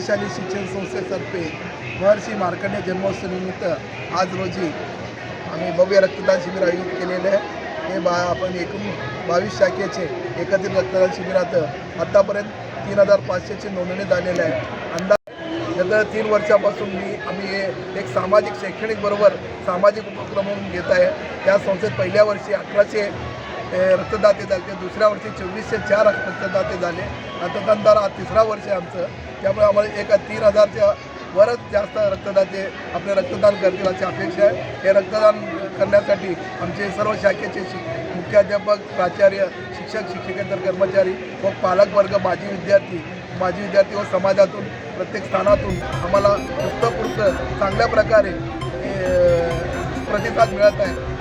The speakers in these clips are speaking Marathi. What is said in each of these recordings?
पद्मशाली शिक्षण संस्थेतर्फे महर्षी मार्कंडे जन्मोत्सवानिमित्त आज रोजी आम्ही भव्य रक्तदान शिबिर आयोजित केलेले आहे. हे बा आपण एकूण बावीस शाखेचे एकत्रित रक्तदान शिबिरात आत्तापर्यंत तीन हजार पाचशेची नोंदणी झालेली आहे. अंदाज गेल्या तीन वर्षापासून मी आम्ही हे एक सामाजिक शैक्षणिक बरोबर सामाजिक उपक्रम म्हणून घेत आहे. त्या संस्थेत पहिल्या वर्षी अठराशे रक्तदाते झाले. ते दुसऱ्या वर्षी चोवीसशे चार रक्तदाते झाले. रक्तदानदार हा तिसरा वर्ष आहे आमचं. त्यामुळे आम्हाला एका तीन हजारच्या वरच जास्त रक्तदाते आपले रक्तदान करतील अशी अपेक्षा आहे. हे रक्तदान करण्यासाठी आमचे सर्व शाखेचे शिक मुख्याध्यापक प्राचार्य शिक्षक शिक्षकेतर कर्मचारी व पालकवर्ग माजी विद्यार्थी माजी विद्यार्थी व समाजातून प्रत्येक स्थानातून आम्हाला उत्तपूर्त चांगल्या प्रकारे प्रतिसाद मिळत आहे.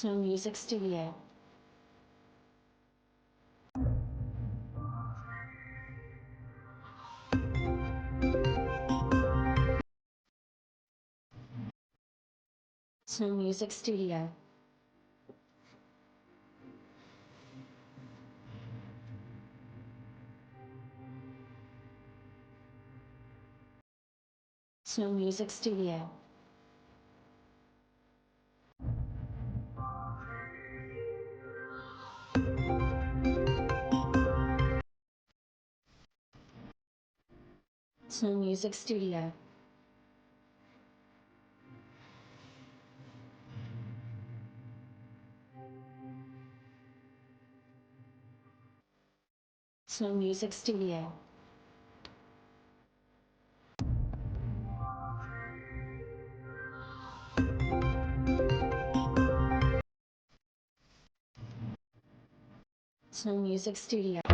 Snow Music Studio. Snow Music Studio. Snow Music Studio. Snow Music Studio. Snow Music Studio. Snow Music Studio.